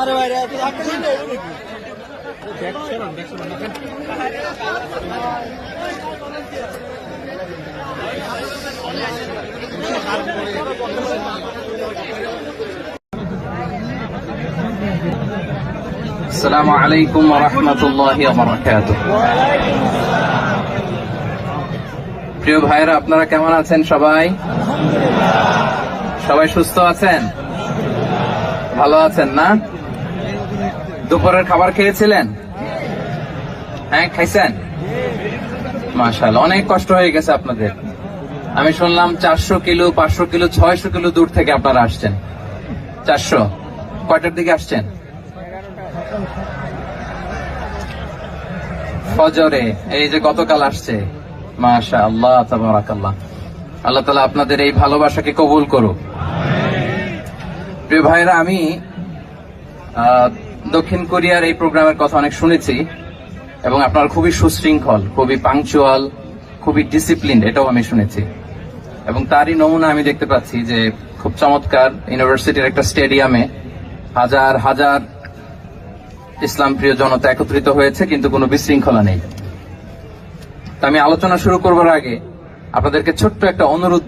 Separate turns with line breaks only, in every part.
আরে ভাই রে তুই আপনি শুনতে
السلام عليكم ورحمة الله وبركاته প্রিয় ভাইরা আপনারা কেমন আছেন সবাই সবাই সুস্থ আছেন ভালো আছেন না দুপুরের খাবার খেয়েছিলেন? হ্যাঁ খাইছেন? মাশাল অনেক কষ্ট হয়ে গেছে আপনাদের। আমি শুনলাম চারশো কিলো, পাঁচশো কিলো, ছয়শো কিলো দূর থেকে আপনারা আসছেন। চারশো? কয়টার দিকে আসছেন? ফজরে, এই যে গতকাল আসছে। মাশা আল্লাহ তাবারাকাল্লাহ। আল্লাহ তালা আপনাদের এই ভালোবাসাকে কবুল করুক। প্রিয় ভাইরা, আমি দক্ষিণ কোরিয়ার এই প্রোগ্রামের কথা অনেক শুনেছি এবং আপনারা খুবই সুশৃঙ্খল খুবই পাংচুয়াল খুবই ডিসিপ্লিন এটাও আমি শুনেছি। এবং তারই নমুনা আমি দেখতে পাচ্ছি যে খুব চমৎকার ইউনিভার্সিটির একটা স্টেডিয়ামে হাজার হাজার ইসলাম প্রিয় জনতা একত্রিত হয়েছে কিন্তু কোনো বিশৃঙ্খলা নেই। তা আমি আলোচনা শুরু করবার আগে আপনাদেরকে ছোট্ট একটা অনুরোধ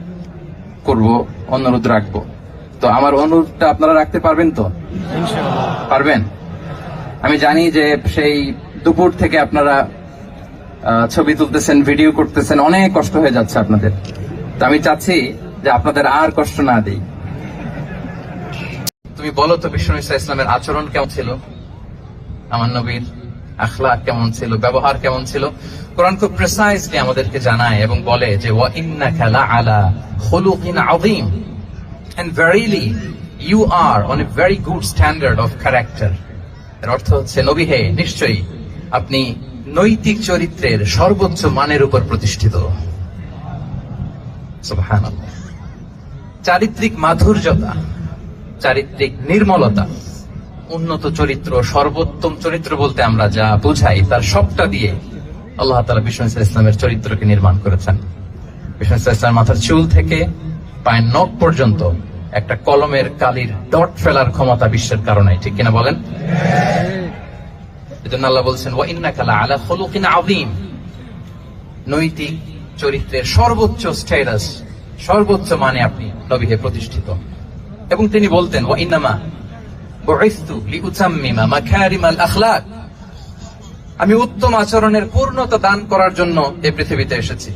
করব অনুরোধ রাখব। তো আমার অনুরোধটা আপনারা রাখতে পারবেন তো? পারবেন? আমি জানি যে সেই দুপুর থেকে আপনারা ছবি তুলতেছেন, ভিডিও করতেছেন, অনেক কষ্ট হয়ে যাচ্ছে আপনাদের। তো আমি চাচ্ছি যে আপনাদের আর কষ্ট না দিই। তুমি বলো তো বিষ্ণু ইসা ইসলামের আচরণ কেমন ছিল? আমার নবীর আখলাক কেমন ছিল? ব্যবহার কেমন ছিল? কোরআন খুব প্রেসাইজলি আমাদেরকে জানায় এবং বলে যে, ওয়া ইন্নাকা লাআলা খুলুকিন আযীম। And verily you are on a very good standard of character এর অর্থ হচ্ছে, নবী হে, নিশ্চয়ই আপনি নৈতিক চরিত্রের সর্বোচ্চ মানের উপর প্রতিষ্ঠিত। চারিত্রিক মাধুর্যতা, চারিত্রিক নির্মলতা, উন্নত চরিত্র, সর্বোত্তম চরিত্র বলতে আমরা যা বুঝাই, তার সবটা দিয়ে আল্লাহ তালা বিষ্ণু ইসলামের চরিত্রকে নির্মাণ করেছেন। বিষ্ণু ইসা ইসলামের মাথার চুল থেকে পায়ের নখ পর্যন্ত একটা কলমের কালির ডট ফেলার ক্ষমতা বিশ্বের কারণে, ঠিক কিনা বলেন? এজন্য আল্লাহ বলছেন, ওয়া আলা খুলুকিন আযীম। নৈতিক চরিত্রের সর্বোচ্চ স্ট্যাটাস সর্বোচ্চ মানে আপনি প্রতিষ্ঠিত। এবং তিনি বলতেন, ওয়া ইন্নামা বুইসতু লিউতাম্মিমা মাকারিমাল আখলাক। আমি উত্তম আচরণের পূর্ণতা দান করার জন্য এই পৃথিবীতে এসেছি।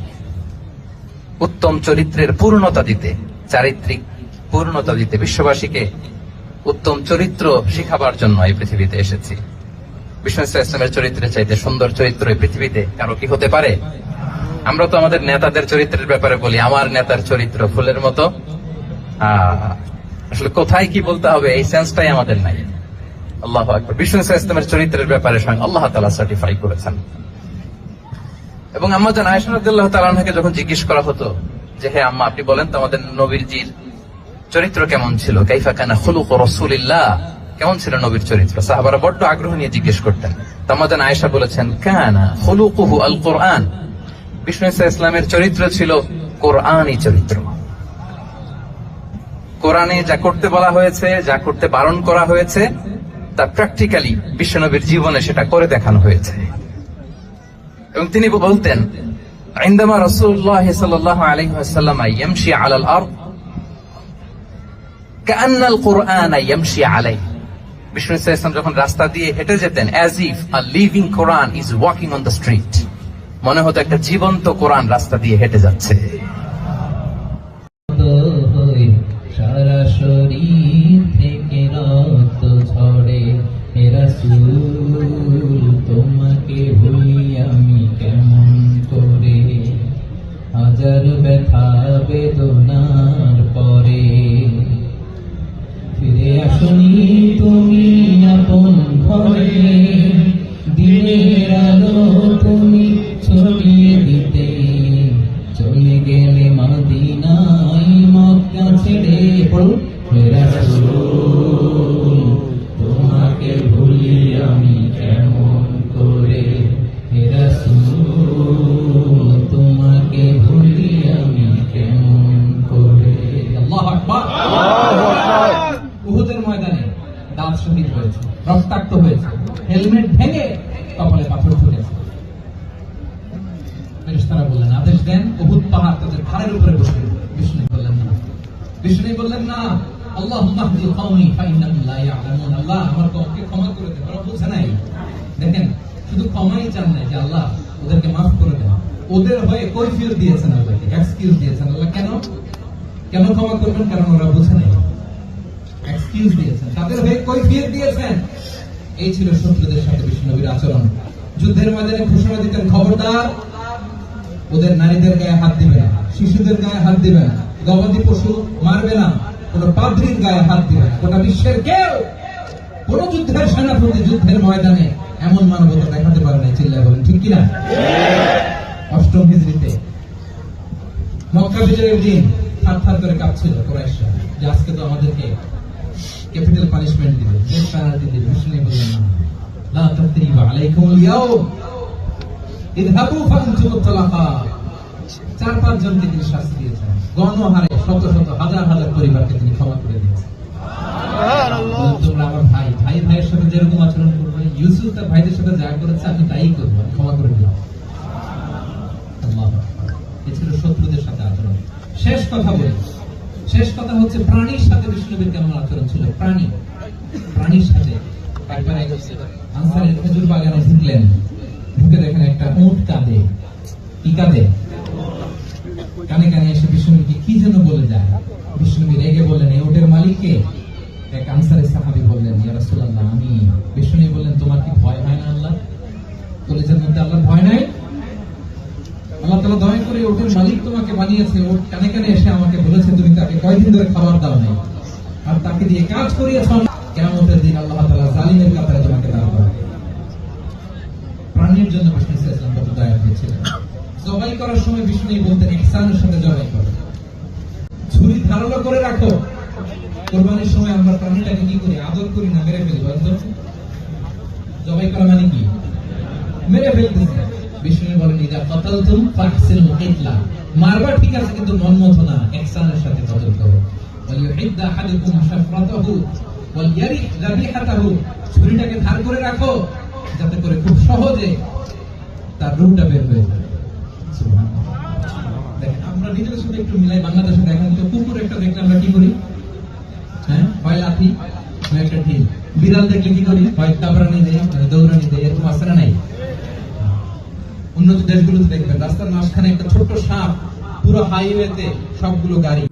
উত্তম চরিত্রের পূর্ণতা দিতে, চারিত্রিক পূর্ণতা দিতে বিশ্ববাসীকে উত্তম চরিত্র শিখাবার জন্য এই পৃথিবীতে এসেছি। বিষ্ণু চরিত্রের চাইতে সুন্দর চরিত্র এই পৃথিবীতে কারও কি হতে পারে? আমরা তো আমাদের নেতাদের চরিত্রের ব্যাপারে বলি, আমার নেতার চরিত্র ফুলের মতো। আসলে কোথায় কি বলতে হবে, এই সেন্সটাই আমাদের নাই। আল্লাহ আকবর। বিষ্ণু ইসলামের চরিত্রের ব্যাপারে স্বয়ং আল্লাহ তালা সার্টিফাই করেছেন। এবং আম্মা জান আয়সা রাদিয়াল্লাহু তাআলা আনহাকে যখন জিজ্ঞেস করা হতো যে, হে আম্মা, আপনি বলেন তো আমাদের নবীরজির চরিত্র কেমন ছিল কাইফা কানা খুলুক রাসূলিল্লাহ কেমন ছিল নবীর চরিত্র সাহাবারা বড্ড আগ্রহ নিয়ে জিজ্ঞেস করতেন তো আম্মা জান আয়েশা বলেছেন কানা খুলুকুহু আল কোরআন বিষ্ণু ইসা ইসলামের চরিত্র ছিল কোরআনই চরিত্র কোরআনে যা করতে বলা হয়েছে যা করতে বারণ করা হয়েছে তা প্র্যাকটিক্যালি বিশ্বনবীর জীবনে সেটা করে দেখানো হয়েছে এবং তিনি বলতেন عندما رسول الله صلى الله عليه وسلم يمشي على الأرض কান্নাল কোরআন আলাই বিষ্ণু যখন রাস্তা দিয়ে হেঁটে যেতেন as if a living Quran is walking on the street মনে হতো একটা জীবন্ত কোরআন রাস্তা দিয়ে হেঁটে যাচ্ছে।
সারা শরীর থেকে রক্ত ঝরে এরা তোমাকে ভুলি আমি কেমন করে? হাজার ব্যথা বেদনার পরে
হেলমেট ভেঙে কপালে পাথর ঢুকেছে ফেরেশতারা বললেন, আদেশ দেন অহুদ পাহাড় তাদের ঘাড়ের উপরে বসে বিষ্ণু বললেন, না। বিষ্ণু বললেন, না। আল্লাহ মাহদি লা ইয়ালামুন। আল্লাহ আমার ক্ষমা করে দেন। ওরা বুঝে নাই। দেখেন, শুধু ক্ষমাই চান নাই যে আল্লাহ ওদেরকে মাফ করে দেন। ওদের হয়ে কৈফিয়ত দিয়েছেন আল্লাহকে এক্সকিউজ দিয়েছেন আল্লাহ কেন? কেন ক্ষমা করবেন? কারণ ওরা বুঝে নাই। এক্সকিউজ দিয়েছেন। তাদের হয়ে কৈফিয়ত দিয়েছেন। এই ছিল শত্রুদের সাথে বিষ্ণুনবীর আচরণ। যুদ্ধের ময়দানে ঘোষণা দিতেন খবরদার। ওদের নারীদের গায়ে হাত দিবে না, শিশুদের গায়ে হাত দিবে না, গবাদি পশু মারবে না, কোন পাদ্রির গায়ে হাত দিবে না, গোটা বিশ্বের কেউ কোন যুদ্ধের সেনাপতি যুদ্ধের ময়দানে এমন মানবতা দেখাতে পারে না চিল্লায় বলেন, ঠিক কিনা? অষ্টম হিজড়িতে মক্কা বিজয়ের দিন থার করে কাঁপছিল কোরাইশরা, যে আজকে তো আমাদেরকে ক্যাপিটাল পানিশমেন্ট দিবে ডেথ পেনাল্টি দিবে বিষ্ণু বললেন না। লা তাসরিবা আলাইকুমুল ইয়াউম। ইযহাবু ফাআনতুম তালাকা চার পাঁচ জনকে তিনি শাস্তি দিয়েছেন। গণহারে শত শত হাজার হাজার পরিবারকে তিনি ক্ষমা করে দিয়েছেন। তোমরা আমার ভাই ভাই ভাইয়ের সাথে যেরকম আচরণ করবে ইউসুফ তার ভাইদের সাথে যা করেছে আমি তাই করব ক্ষমা করে দিলাম। আল্লাহু আকবার। এ ছিল শত্রুদের সাথে আচরণ। শেষ কথা বলি। শেষ কথা হচ্ছে প্রাণীর সাথে বিষ্ণুবীর কেমন আচরণ ছিল? প্রাণী। প্রাণীর সাথে। একবার আনসারের খেজুর বাগানে ঢুকলেন ঢুকে দেখেন একটা উট কাঁদে। কি কাঁদে? কানে কানে এসে বিষ্ণুবীকে কি যেন বলে যায়। বিষ্ণুবী রেগে বললেন এই উটের মালিককে? এক আনসারের সাহাবী বললেন ইয়া রাসূলুল্লাহ আমি বিষ্ণু বললেন তোমার কি ভয় হয় না আল্লাহ? কলেজের মধ্যে আল্লাহ ভয় নাই? আল্লাহ তালা দয়া করে ওটের মালিক তোমাকে বানিয়েছে। ওর কানে কানে এসে আমাকে বলেছে কয়দিন ধরে খাবার দাও নাই। আর তাকে দিয়ে কাজ করিয়েছ কেমতের দিন আল্লাহ তালা জালিমের কাতারে তোমাকে দাঁড় করাবে। প্রাণীর জন্য বিষ্ণু ইসলাম কত দয়া হয়েছিলেন জবাই করার সময় বিষ্ণু বলতেন, ইহসানের সাথে জবাই করো। ছুরি ধারালো করে রাখো। কোরবানির সময় আমরা প্রাণীটাকে কি করি? আদর করি না, মেরে ফেলি জবাই করা মানে কি? মেরে ফেলতেছে। বিষ্ণু বলেন, ইদা কতালতুম ফাহসিনু কিতলা। মারবা ঠিক আছে, কিন্তু মন মতো না ইহসানের সাথে কতল করো। ওয়াল ইউহিদ্দা আহাদুকুম শাফরাতাহু ওয়াল ইয়ারিহ যাবিহাতাহু। ছুরিটাকে ধার করে রাখো, যাতে করে খুব সহজে তার রূপটা বের হয়ে যায়। দেখেন, আমরা নিজেদের সাথে একটু মিলাই বাংলাদেশে দেখেন তো কুকুর একটা দেখলে আমরা কি করি? হ্যাঁ? হয় লাঠি, হয় একটা ঢিল। বিড়াল দেখলে কি করি? হয় কাবরানি দেয় নয় দৌড়ানি দেয়, এরকম না নাই উন্নত দেশগুলোতে দেখবেন রাস্তার মাঝখানে একটা ছোট্ট সাপ পুরো হাইওয়েতে সবগুলো গাড়ি।